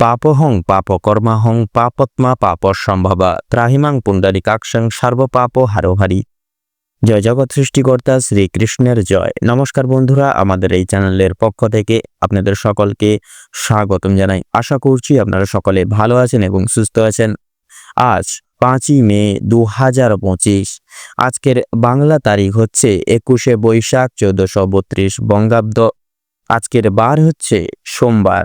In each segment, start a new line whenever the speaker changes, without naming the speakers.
পাপহং পাপকর্মাহং পাপত্মা পাপ সম্ভবা ত্রাহিমাং পুণ্ডরিকাক্ষং সর্বপাপ হারোহারি। জয় জগৎ সৃষ্টিকর্তা শ্রীকৃষ্ণের জয়। নমস্কার বন্ধুরা, আমাদের এই চ্যানেলের পক্ষ থেকে আপনাদের সকলকে স্বাগতম জানাই। আশা করছি আপনারা সকলে ভালো আছেন এবং সুস্থ আছেন। আজ পাঁচই মে দু হাজার পঁচিশ। আজকের বাংলা তারিখ হচ্ছে একুশে বৈশাখ চৌদ্দশো বত্রিশ বঙ্গাব্দ। আজকের বার হচ্ছে সোমবার।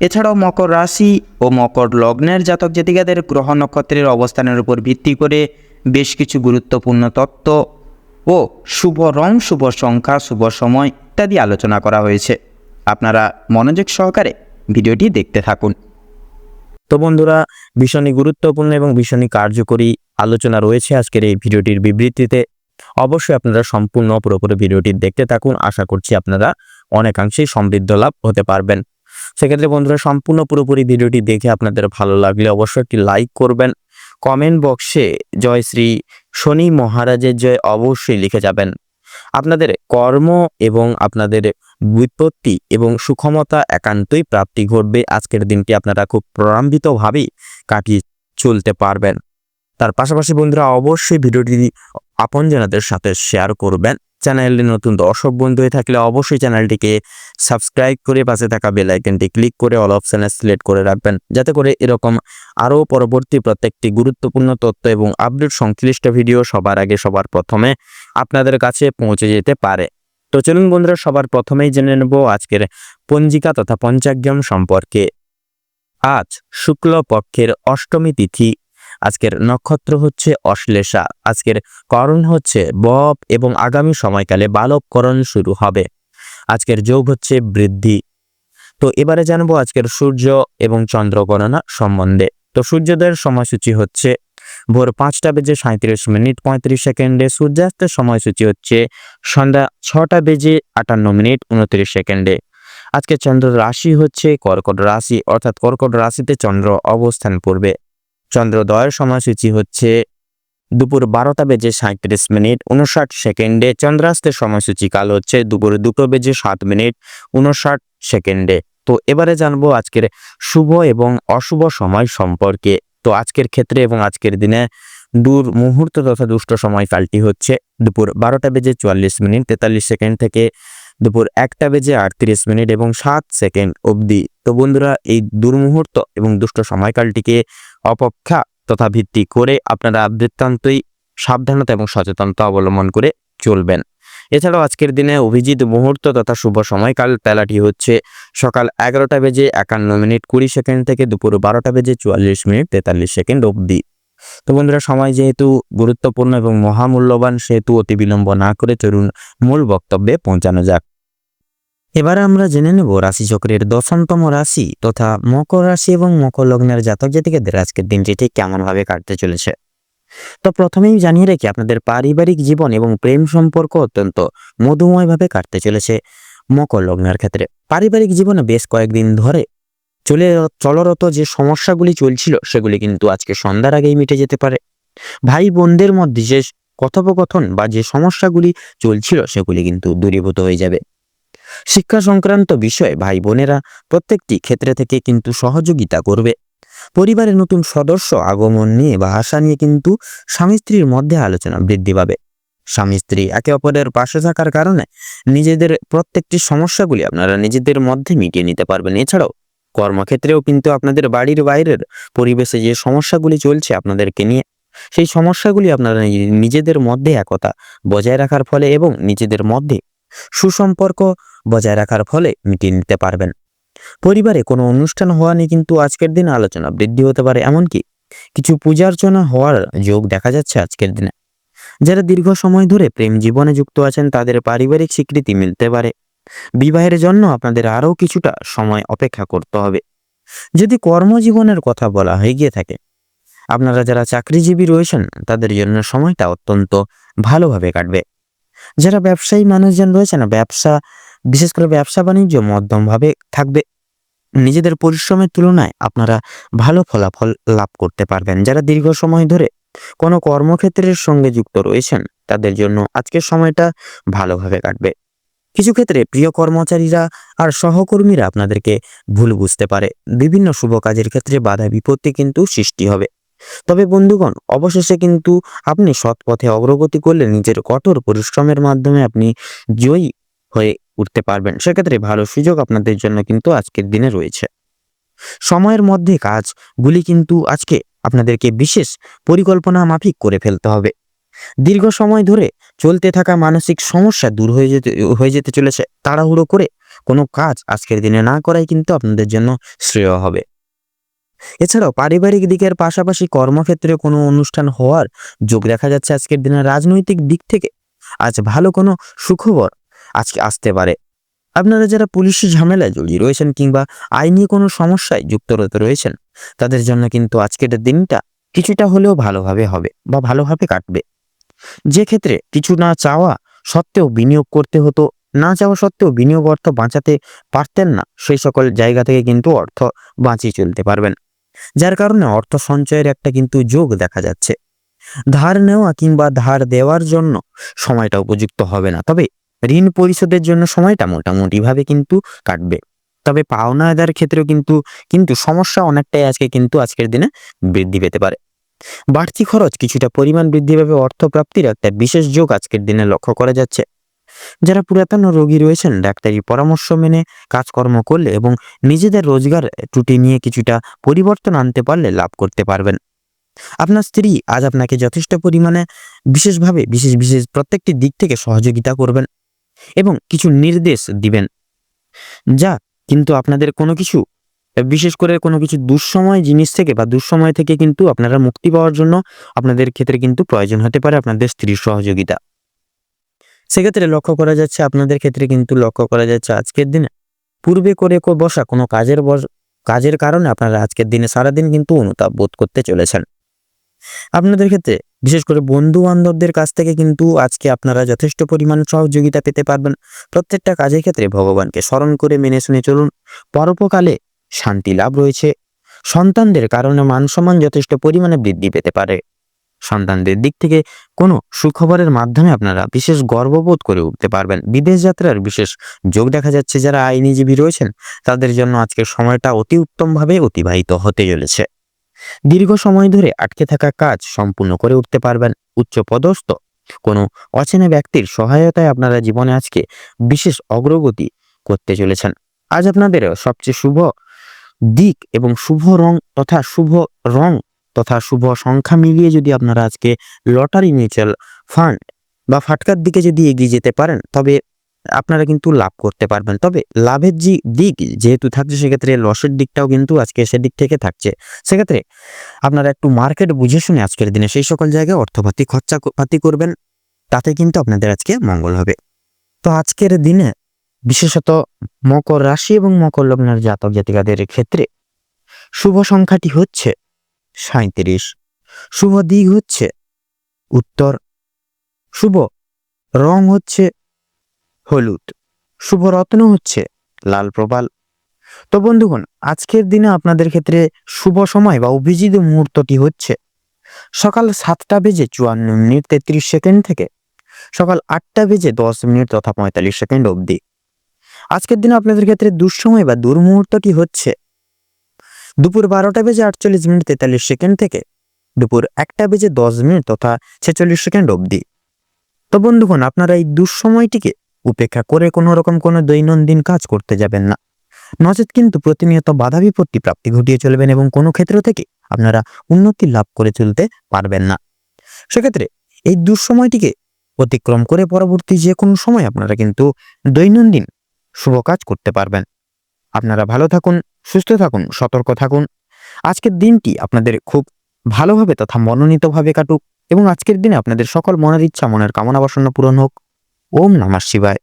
এছাড়াও মকর রাশি ও মকর লগ্নের জাতক জাতিকাদের গ্রহ নক্ষত্রের অবস্থানের উপর ভিত্তি করে বেশ কিছু গুরুত্বপূর্ণ তত্ত্ব ও শুভ রং, শুভ সংখ্যা, শুভ সময় ইত্যাদি আলোচনা করা হয়েছে। আপনারা মনোযোগ সহকারে ভিডিওটি দেখতে থাকুন।
তো বন্ধুরা, ভীষণই গুরুত্বপূর্ণ এবং ভীষণই কার্যকরী আলোচনা রয়েছে আজকের এই ভিডিওটির বিবৃতিতে। অবশ্যই আপনারা সম্পূর্ণ পুরোপুরি ভিডিওটি দেখতে থাকুন। আশা করছি আপনারা অনেকাংশেই সমৃদ্ধ লাভ হতে পারবেন। সেক্ষেত্রে বন্ধুরা, সম্পূর্ণ পুরোপুরি ভিডিওটি দেখে আপনাদের ভালো লাগলে অবশ্যই একটি লাইক করবেন। কমেন্ট বক্সে জয় শ্রী শনি মহারাজের জয় অবশ্যই লিখে যাবেন। আপনাদের কর্ম এবং আপনাদের বিপত্তি এবং সুক্ষমতা একান্তই প্রাপ্তি ঘটবে। আজকের দিনটি আপনারা খুব প্রলম্বিতভাবেই কাটিয়ে চলতে পারবেন। তার পাশাপাশি বন্ধুরা, অবশ্যই ভিডিওটি আপনজনদের সাথে শেয়ার করবেন। চ্যানেলে নতুন দর্শক বন্ধু হয়ে থাকলে অবশ্যই চ্যানেলটিকে সাবস্ক্রাইব করে পাশে থাকা বেল ক্লিক করে অল অপশানে সিলেক্ট করে রাখবেন। যাতে করে এরকম আরও পরবর্তী প্রত্যেকটি গুরুত্বপূর্ণ তথ্য এবং আপডেট সংশ্লিষ্ট ভিডিও সবার আগে সবার প্রথমে আপনাদের কাছে পৌঁছে যেতে পারে। তো চলুন বন্ধুরা, সবার প্রথমেই জেনে নেব আজকের পঞ্জিকা তথা পঞ্চাগ্রাম সম্পর্কে। আজ শুক্ল পক্ষের অষ্টমী তিথি আজকের নক্ষত্র হচ্ছে অশ্লেষা। আজকের করণ হচ্ছে বপ এবং আগামী সময়কালে বালবকরণ শুরু হবে। আজকের যোগ হচ্ছে বৃদ্ধি। তো এবারে জানব আজকের সূর্য এবং চন্দ্র গণনা সম্বন্ধে। তো সূর্যোদয়ের সময়সূচি হচ্ছে ভোর পাঁচটা বেজে সাঁত্রিশ মিনিট পঁয়ত্রিশ সেকেন্ডে। সূর্যাস্তের সময়সূচি হচ্ছে সন্ধ্যা ছটা বেজে আটান্ন মিনিট উনত্রিশ সেকেন্ডে। আজকে চন্দ্র রাশি হচ্ছে কর্কট রাশি, অর্থাৎ কর্কট রাশিতে চন্দ্র অবস্থান করবে। চন্দ্রোদয়ের সময়সূচি হচ্ছে দুপুর বারোটা বেজে সাঁত্রিশ মিনিট, উনষাট সেকেন্ডে। চন্দ্রাস্তের সময়সূচি কাল হচ্ছে দুপুর দুটো বেজে সাত মিনিট, উনষাট সেকেন্ডে। তো এবারে জানব আজকের শুভ এবং অশুভ সময় সম্পর্কে। তো আজকের ক্ষেত্রে এবং আজকের দিনে দূর মুহূর্ত তথা দুষ্ট সময়কালটি হচ্ছে দুপুর বারোটা বেজে চুয়াল্লিশ মিনিট, তেতাল্লিশ সেকেন্ড থেকে দুপুর একটা বেজে আটত্রিশ মিনিট এবং সাত সেকেন্ড অবধি। তো বন্ধুরা, এই দুর্মুহূর্ত এবং দুষ্ট সময়কালটিকে অপেক্ষা তথা ভিত্তি করে আপনারা বৃত্তান্তই সাবধানতা এবং সচেতনতা অবলম্বন করে চলবেন। এছাড়াও আজকের দিনে অভিজিৎ মুহূর্ত তথা শুভ সময়কাল বেলাটি হচ্ছে সকাল এগারোটা বেজে একান্ন মিনিট কুড়ি সেকেন্ড থেকে দুপুর বারোটা বেজে চুয়াল্লিশ মিনিট তেতাল্লিশ সেকেন্ড অবধি। তো বন্ধুরা, সময় যেহেতু গুরুত্বপূর্ণ এবং মহামূল্যবান, সেহেতু অতি বিলম্ব না করে চলুন মূল বক্তব্যে পৌঁছানো যাক। এবারে আমরা জেনে নেব রাশিচক্রের দশমতম রাশি তথা মকর রাশি এবং মকর লগ্নের জাতক জাতিকাদের আজকের দিনটি ঠিক কেমনভাবে কাটতে চলেছে। তো প্রথমেই জানিয়ে রেখে, আপনাদের পারিবারিক জীবন এবং প্রেম সম্পর্ক অত্যন্ত মধুময়ভাবে কাটতে চলেছে মকর লগ্নের ক্ষেত্রে। পারিবারিক জীবনে বেশ কয়েকদিন ধরে চলে চলরত যে সমস্যাগুলি চলছিল, সেগুলি কিন্তু আজকে সন্ধ্যার আগেই মিটে যেতে পারে। ভাই বোনদের মধ্যে যে কথোপকথন বা যে সমস্যাগুলি চলছিল, সেগুলি কিন্তু দূরীভূত হয়ে যাবে। শিক্ষা সংক্রান্ত বিষয়ে ভাই বোনেরা প্রত্যেকটি ক্ষেত্রে থেকে কিন্তু সহযোগিতা করবে। পরিবারের নতুন সদস্য আগমন নিয়ে বা আশা নিয়ে কিন্তু স্বামী স্ত্রীর মধ্যে আলোচনা বৃদ্ধি পাবে। স্বামী স্ত্রী একে অপরের পাশে থাকার কারণে নিজেদের প্রত্যেকটি সমস্যাগুলি আপনারা নিজেদের মধ্যে মিটিয়ে নিতে পারবেন। এছাড়াও কর্মক্ষেত্রেও কিন্তু আপনাদের বাড়ির বাইরের পরিবেশে যে সমস্যাগুলি চলছে আপনাদেরকে নিয়ে, সেই সমস্যাগুলি আপনারা নিজেদের মধ্যে একতা বজায় রাখার ফলে এবং নিজেদের মধ্যে সুসম্পর্ক বজায় রাখার ফলে মিটিয়ে নিতে পারবেন। পরিবারে কোনো অনুষ্ঠান হওয়া নিয়ে কিন্তু আজকের দিনে আলোচনা বৃদ্ধি হতে পারে। এমনকি কিছু পূজার্চনা হওয়ার যোগ দেখা যাচ্ছে আজকের দিনে। যারা দীর্ঘ সময় ধরে প্রেম জীবনে যুক্ত আছেন, তাদের পারিবারিক স্বীকৃতি মিলতে পারে। বিবাহের জন্য আপনাদের আরও কিছুটা সময় অপেক্ষা করতে হবে। যদি কর্মজীবনের কথা বলা হয়ে গিয়ে থাকে, আপনারা যারা চাকরিজীবী রয়েছেন, তাদের জন্য সময়টা অত্যন্ত ভালোভাবে কাটবে। যারা ব্যবসায়ী মানুষজন রয়েছে না, ব্যবসা, বিশেষ করে ব্যবসা বাণিজ্য মধ্যমভাবে থাকবে, নিজেদের পরিশ্রমের তুলনায় আপনারা ভালো ফলাফল লাভ করতে পারবেন। যারা দীর্ঘ সময় ধরে কোনো কর্মক্ষেত্রের সঙ্গে যুক্ত রয়েছেন, তাদের জন্য আজকের সময়টা ভালোভাবে কাটবে। কিছু ক্ষেত্রে প্রিয় কর্মচারীরা আর সহকর্মীরা আপনাদেরকে ভুল বুঝতে পারে। বিভিন্ন শুভ কাজের ক্ষেত্রে বাধা বিপত্তি কিন্তু সৃষ্টি হবে। তবে বন্ধুগণ, অবশেষে কিন্তু আপনি সৎ পথে অগ্রগতি করলে নিজের কঠোর পরিশ্রমের মাধ্যমে আপনি জয়ী হয়ে উঠতে পারবেন। সেক্ষেত্রে ভালো সুযোগ আপনাদের জন্য কিন্তু আজকের দিনে রয়েছে। সময়ের মধ্যে কাজগুলি কিন্তু আজকে আপনাদেরকে বিশেষ পরিকল্পনা মাফিক করে ফেলতে হবে। দীর্ঘ সময় ধরে চলতে থাকা মানসিক সমস্যা দূর হয়ে যেতে হয়ে যেতে চলেছে। তাড়াহুড়ো করে কোনো কাজ আজকের দিনে না করাই কিন্তু আপনাদের জন্য শ্রেয় হবে। এছাড়াও পারিবারিক দিকের পাশাপাশি কর্মক্ষেত্রে কোনো অনুষ্ঠান হওয়ার যোগ দেখা যাচ্ছে আজকের দিনে রাজনৈতিক দিক থেকে। আজ ভালো কোনো সুখবর আজকে আসতে পারে। আপনারা যারা পুলিশি ঝামেলায় জড়িয়ে রয়েছেন কিংবা আইনি কোনো সমস্যায় যুক্ত রতে রয়েছেন, তাদের জন্য কিন্তু আজকের দিনটা কিছুটা হলেও ভালোভাবে হবে বা ভালোভাবে কাটবে। যে ক্ষেত্রে কিছু না চাওয়া সত্ত্বেও বিনিয়োগ করতে হতো, না চাওয়া সত্ত্বেও বিনিয়োগ অর্থ বাঁচাতে পারতেন না, সেই সকল জায়গা থেকে কিন্তু অর্থ বাঁচিয়ে চলতে পারবেন। যার কারণে অর্থ সঞ্চয়ের একটা কিন্তু যোগ দেখা যাচ্ছে। ধার নেওয়া কিংবা ধার দেওয়ার জন্য সময়টা উপযুক্ত হবে না। তবে ঋণ পরিশোধের জন্য সময়টা মোটামুটিভাবে কিন্তু কাটবে। তবে পাওনা আদার ক্ষেত্রেও কিন্তু কিন্তু সমস্যা অনেকটাই আজকে কিন্তু আজকের দিনে বৃদ্ধি পেতে পারে। বাড়তি খরচ কিছুটা পরিমাণ বৃদ্ধি পাবে অর্থ প্রাপ্তির একটা বিশেষ যোগ আজকের দিনে লক্ষ্য করা যাচ্ছে। যারা পুরাতন রোগী রয়েছেন, ডাক্তারি পরামর্শ মেনে কাজকর্ম করলে এবং নিজেদের রোজগার ত্রুটি নিয়ে কিছুটা পরিবর্তন আনতে পারলে লাভ করতে পারবেন। আপনার স্ত্রী আজ আপনাকে যথেষ্ট পরিমাণে বিশেষভাবে, বিশেষ বিশেষ প্রত্যেকটি দিক থেকে সহযোগিতা করবেন এবং কিছু নির্দেশ দিবেন। যা কিন্তু আপনাদের কোনো কিছু, বিশেষ করে কোনো কিছু দুঃসময় জিনিস থেকে বা দুঃসময় থেকে কিন্তু আপনারা মুক্তি পাওয়ার জন্য আপনাদের ক্ষেত্রে কিন্তু প্রয়োজন হতে পারে আপনাদের স্ত্রীর সহযোগিতা। সেক্ষেত্রে লক্ষ্য করা যাচ্ছে আপনাদের ক্ষেত্রে কিন্তু লক্ষ্য করা যাচ্ছে আজকের দিনে পূর্বে করে কো বসা কোনো কাজের কাজের কারণে আপনারা আজকের দিনে সারাদিন কিন্তু অনুতাপ বোধ করতে চলেছেন। আপনাদের ক্ষেত্রে বিশেষ করে বন্ধু বান্ধবদের কাছ থেকে কিন্তু আজকে আপনারা যথেষ্ট পরিমাণ সহযোগিতা পেতে পারবেন। প্রত্যেকটা কাজের ক্ষেত্রে ভগবানকে স্মরণ করে মেনে শুনে চলুন। পরোপকালে শান্তি লাভ রয়েছে। সন্তানদের কারণে মান সম্মান যথেষ্ট পরিমাণে বৃদ্ধি পেতে পারে। সন্তানদের দিক থেকে কোনো সুখবরের মাধ্যমে আপনারা বিশেষ গর্ববোধ করে উঠতে পারবেন। বিদেশ যাত্রার বিশেষ যোগ দেখা যাচ্ছে যারা আইনজীবী রয়েছেন, তাদের জন্য আজকের সময়টা অতি উত্তমভাবে অতিবাহিত হতে চলেছে। দীর্ঘ সময় ধরে আটকে থাকা কাজ সম্পূর্ণ করে উঠতে পারবেন উচ্চ পদস্থ কোনো অচেনা ব্যক্তির সহায়তায় আপনারা জীবনে আজকে বিশেষ অগ্রগতি করতে চলেছেন। আজ আপনাদের সবচেয়ে শুভ দিক এবং শুভ রং তথা শুভ রং তথা শুভ সংখ্যা মিলিয়ে যদি আপনারা আজকে লটারি মিউচুয়াল ফান্ড বা ফাটকার দিকে যদি এগিয়ে যেতে পারেন, তবে আপনারা কিন্তু লাভ করতে পারবেন। তবে লাভের যে দিক যেহেতু থাকছে, সেক্ষেত্রে লসের দিকটাও কিন্তু আজকে সেদিক থেকে থাকছে। সেক্ষেত্রে আপনারা একটু মার্কেট বুঝে শুনে আজকের দিনে সেই সকল জায়গায় অর্থপাতি খরচা পাতি করবেন, তাতে কিন্তু আপনাদের আজকে মঙ্গল হবে। তো আজকের দিনে বিশেষত মকর রাশি এবং মকর লগ্নের জাতক জাতিকাদের ক্ষেত্রে শুভ সংখ্যাটি হচ্ছে সাঁত্রিশ শুভ দিক হচ্ছে উত্তর। শুভ রং হচ্ছে হলুদ। শুভ রত্ন হচ্ছে লাল প্রবাল। তো বন্ধুগণ, আজকের দিনে আপনাদের ক্ষেত্রে শুভ সময় বা অভিজিত মুহূর্তটি হচ্ছে সকাল সাতটা বেজে চুয়ান্ন মিনিট তেত্রিশ সেকেন্ড থেকে সকাল আটটা বেজে দশ মিনিট তথা পঁয়তাল্লিশ সেকেন্ড অবধি। আজকের দিনে আপনাদের ক্ষেত্রে দুঃসময় বা দুর্মুহূর্তটি হচ্ছে দুপুর বারোটা বেজে আটচল্লিশ মিনিট তেতাল্লিশ সেকেন্ড থেকে দুপুর একটা বেজে দশ মিনিট তথা ছেচল্লিশ সেকেন্ড অবধি। তো বন্ধুগণ, আপনারা এই দুঃসময়টিকে উপেক্ষা করে কোনো রকম কোনো দৈনন্দিন কাজ করতে যাবেন না। নচেত কিন্তু প্রতিনিয়ত বাধা বিপত্তি প্রাপ্তি ঘটিয়ে চলবেন এবং কোনো ক্ষেত্র থেকে আপনারা উন্নতি লাভ করে চলতে পারবেন না। সেক্ষেত্রে এই দুঃসময়টিকে অতিক্রম করে পরবর্তী যে কোনো সময় আপনারা কিন্তু দৈনন্দিন শুভ কাজ করতে পারবেন। আপনারা ভালো থাকুন সুস্থ থাকুন, সতর্ক থাকুন। আজকের দিনটি আপনাদের খুব ভালোভাবে তথা মনোনীতভাবে কাটুক এবং আজকের দিনে আপনাদের সকল মনের ইচ্ছা, মনের কামনা বাসনা পূরণ হোক। ওম নমঃ শিবায়।